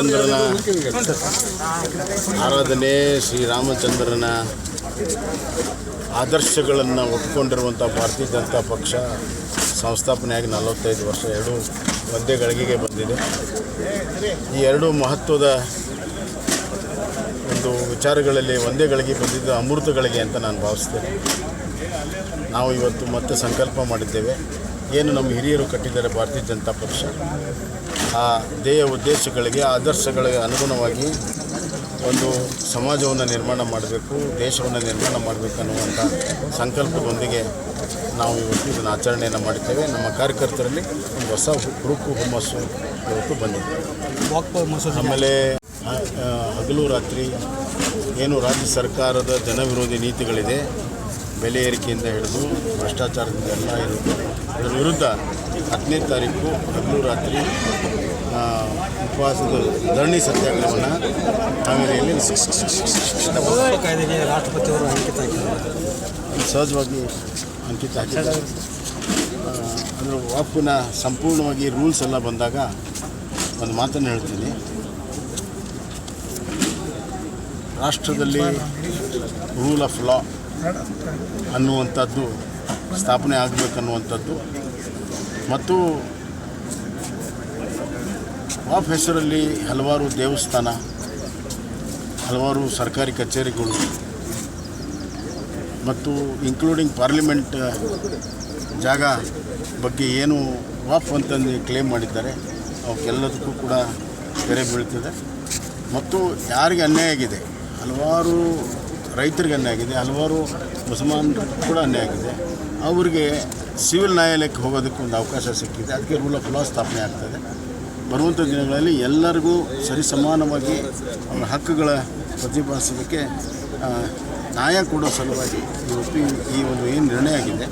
ಶ್ರೀರಾಮಚಂದ್ರನ ಆರಾಧನೆ, ಶ್ರೀರಾಮಚಂದ್ರನ ಆದರ್ಶಗಳನ್ನು ಒಪ್ಪಿಕೊಂಡಿರುವಂಥ ಭಾರತೀಯ ಜನತಾ ಪಕ್ಷ ಸಂಸ್ಥಾಪನೆಯಾಗಿ ನಲವತ್ತೈದು ವರ್ಷ ಎರಡು ಒಂದೇ ಗಳಿಗೆಗೆ ಬಂದಿದೆ. ಈ ಎರಡು ಮಹತ್ವದ ಒಂದು ವಿಚಾರಗಳಲ್ಲಿ ಒಂದೇ ಗಳಿಗೆ ಬಂದಿದ್ದು ಅಮೃತಗಳಿಗೆ ಅಂತ ನಾನು ಭಾವಿಸ್ತೇನೆ. ನಾವು ಇವತ್ತು ಮತ್ತೆ ಸಂಕಲ್ಪ ಮಾಡಿದ್ದೇವೆ. ಏನು ನಮ್ಮ ಹಿರಿಯರು ಕಟ್ಟಿದ್ದಾರೆ ಭಾರತೀಯ ಜನತಾ ಪಕ್ಷ, ಆ ಧ್ಯೇಯ ಉದ್ದೇಶಗಳಿಗೆ, ಆದರ್ಶಗಳಿಗೆ ಅನುಗುಣವಾಗಿ ಒಂದು ಸಮಾಜವನ್ನು ನಿರ್ಮಾಣ ಮಾಡಬೇಕು, ದೇಶವನ್ನು ನಿರ್ಮಾಣ ಮಾಡಬೇಕು ಅನ್ನುವಂಥ ಸಂಕಲ್ಪದೊಂದಿಗೆ ನಾವು ಇವತ್ತು ಇದನ್ನು ಆಚರಣೆಯನ್ನು ಮಾಡುತ್ತೇವೆ ನಮ್ಮ ಕಾರ್ಯಕರ್ತರಲ್ಲಿ ಒಂದು ಹೊಸ ಹುರುಕು ಹುಮ್ಮಸ್ಸು ಇವತ್ತು ಬಂದಿದೆ. ಆಮೇಲೆ ಹಗಲು ರಾತ್ರಿ ಏನು ರಾಜ್ಯ ಸರ್ಕಾರದ ಜನವಿರೋಧಿ ನೀತಿಗಳಿದೆ ಬೆಲೆ ಏರಿಕೆಯಿಂದ ಹಿಡಿದು ಭ್ರಷ್ಟಾಚಾರದಿಂದ ಎಲ್ಲ ಇರುತ್ತೆ. ಅದರ ವಿರುದ್ಧ ಹತ್ತನೇ ತಾರೀಕು ಹಗಲು ರಾತ್ರಿ ಉಪವಾಸದ ಧರಣಿ ಸತ್ಯಾಗ್ರಹವನ್ನು ಹಾವೇರಿಯಲ್ಲಿ ಕಾಯ್ದೆಗೆ ರಾಷ್ಟ್ರಪತಿಯವರು ಅಂಕಿತ ಹಾಕಿದ್ದಾರೆ. ಸಹಜವಾಗಿ ಅಂಕಿತ ಹಾಕಿದ್ದಾರೆ. ಅದರ ವಾಪನ ಸಂಪೂರ್ಣವಾಗಿ ರೂಲ್ಸ್ ಎಲ್ಲ ಬಂದಾಗ ಒಂದು ಮಾತನ್ನು ಹೇಳ್ತೀನಿ. ರಾಷ್ಟ್ರದಲ್ಲಿ ರೂಲ್ ಆಫ್ ಲಾ ಅನ್ನುವಂಥದ್ದು, ಸ್ಥಾಪನೆ ಆಗಬೇಕನ್ನುವಂಥದ್ದು. ಮತ್ತು ವಾಫ್ ಹೆಸರಲ್ಲಿ ಹಲವಾರು ದೇವಸ್ಥಾನ, ಹಲವಾರು ಸರ್ಕಾರಿ ಕಚೇರಿಗಳು, ಮತ್ತು ಇನ್ಕ್ಲೂಡಿಂಗ್ ಪಾರ್ಲಿಮೆಂಟ್ ಜಾಗ ಬಗ್ಗೆ ಏನು ವಾಫ್ ಅಂತಂದು ಕ್ಲೇಮ್ ಮಾಡಿದ್ದಾರೆ. ಅವಕ್ಕೆಲ್ಲದಕ್ಕೂ ಕೂಡ ತೆರೆ ಬೀಳ್ತದೆ. ಮತ್ತು ಯಾರಿಗೆ ಅನ್ಯಾಯ ಆಗಿದೆ? ಹಲವಾರು ರೈತರಿಗೆ ಅನ್ಯಾಯ ಆಗಿದೆ, ಹಲವಾರು ಮುಸಲ್ಮಾನರು ಕೂಡ ಅನ್ಯಾಯ ಆಗಿದೆ. ಅವರಿಗೆ ಸಿವಿಲ್ ನ್ಯಾಯಾಲಯಕ್ಕೆ ಹೋಗೋದಕ್ಕೆ ಒಂದು ಅವಕಾಶ ಸಿಕ್ಕಿದೆ. ಅದಕ್ಕೆ ರೂಲ್ ಆಫ್ ಲಾ ಸ್ಥಾಪನೆ ಆಗ್ತದೆ. ಬರುವಂಥ ದಿನಗಳಲ್ಲಿ ಎಲ್ಲರಿಗೂ ಸರಿ ಸಮಾನವಾಗಿ ಅವರ ಹಕ್ಕುಗಳ ಪ್ರತಿಪಾದಿಸೋದಕ್ಕೆ ನ್ಯಾಯ ಕೊಡೋ ಸಲುವಾಗಿ ಇವತ್ತು ಈ- ಒಂದು ಏನು ನಿರ್ಣಯ ಆಗಿದೆ,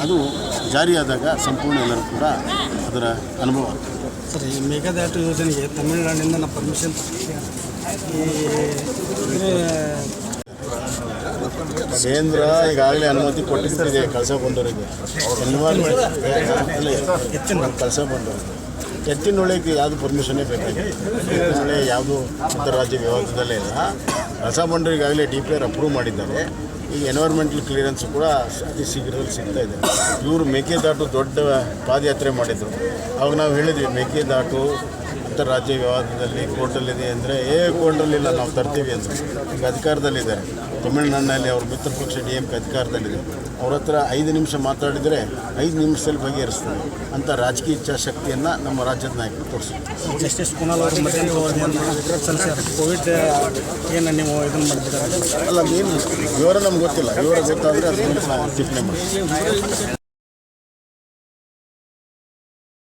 ಅದು ಜಾರಿಯಾದಾಗ ಸಂಪೂರ್ಣ ಎಲ್ಲರೂ ಕೂಡ ಅದರ ಅನುಭವ ಆಗ್ತದೆ. ಸರ್, ಈ ಮೇಘದಾಟು ಯೋಜನೆಗೆ ತಮಿಳುನಾಡಿನಿಂದ ನಾವು ಪರ್ಮಿಷನ್ ಈ ಕೇಂದ್ರ ಈಗಾಗಲೇ ಅನುಮತಿ ಕೊಟ್ಟಿರ್ತಿದೆ ಕಳಸ ಬಂದವರಿಗೆ ಎತ್ತಿನ ಕಳಸ ಬಂದವರಿಗೆ ಎತ್ತಿನೊಳಗೆ ಯಾವುದು ಪರ್ಮಿಷನ್ನೇ ಎತ್ತಿನ ಎತ್ತಿನೊಳೆ ಯಾವುದು ಅಂತಾರಾಜ್ಯ ವ್ಯವಹಾರದಲ್ಲೇ ಇಲ್ಲ. ಕಳಸ ಈಗಾಗಲೇ ಡಿ ಪಿ ಆರ್ ಅಪ್ರೂವ್ ಮಾಡಿದ್ದಾರೆ. ಈಗ ಎನ್ವೈರ್ಮೆಂಟಲ್ ಕ್ಲಿಯರೆನ್ಸ್ ಕೂಡ ಅತಿ ಶೀಘ್ರದಲ್ಲಿ ಸಿಗ್ತಾ ಇದೆ. ಇವರು ಮೇಕೆದಾಟು ದೊಡ್ಡ ಪಾದಯಾತ್ರೆ ಮಾಡಿದರು. ಅವಾಗ ನಾವು ಹೇಳಿದ್ವಿ, ಮೇಕೆದಾಟು ಅಂತಾರಾಜ್ಯ ವಿವಾದದಲ್ಲಿ ಕೋರ್ಟಲ್ಲಿದೆ ಅಂದರೆ ಏ ಕೋರ್ಟಲ್ಲಿಲ್ಲ ನಾವು ತರ್ತೀವಿ ಅಂತ. ಈಗ ಅಧಿಕಾರದಲ್ಲಿದ್ದಾರೆ ತಮಿಳುನಾಡಿನಲ್ಲಿ ಅವ್ರ ಮಿತ್ರ ಪಕ್ಷ ಡಿ ಎಂ ಕೆ ಅಧಿಕಾರದಲ್ಲಿದೆ. ಅವ್ರ ಹತ್ರ ಐದು ನಿಮಿಷ ಮಾತಾಡಿದರೆ ಐದು ನಿಮಿಷದಲ್ಲಿ ಬಗೆಹರಿಸ್ತಾರೆ ಅಂತ ರಾಜಕೀಯ ಇಚ್ಛಾಶಕ್ತಿಯನ್ನು ನಮ್ಮ ರಾಜ್ಯದ ನಾಯಕರು ತೋರಿಸ್ತಾರೆ ಜಸ್ಟಿಸ್ ಕುಣಾಲ್ ಕೋವಿಡ್ ಏನು ನೀವು ಇದನ್ನು ಮಾಡಿದ್ದೀರಾ ಅಲ್ಲ ಏನು ವಿವರ ನಮ್ಗೆ ಗೊತ್ತಿಲ್ಲ. ವಿವರ ಗೊತ್ತಾದರೆ ಅದನ್ನು ಟಿಪ್ಪಣಿ ಮಾಡಿ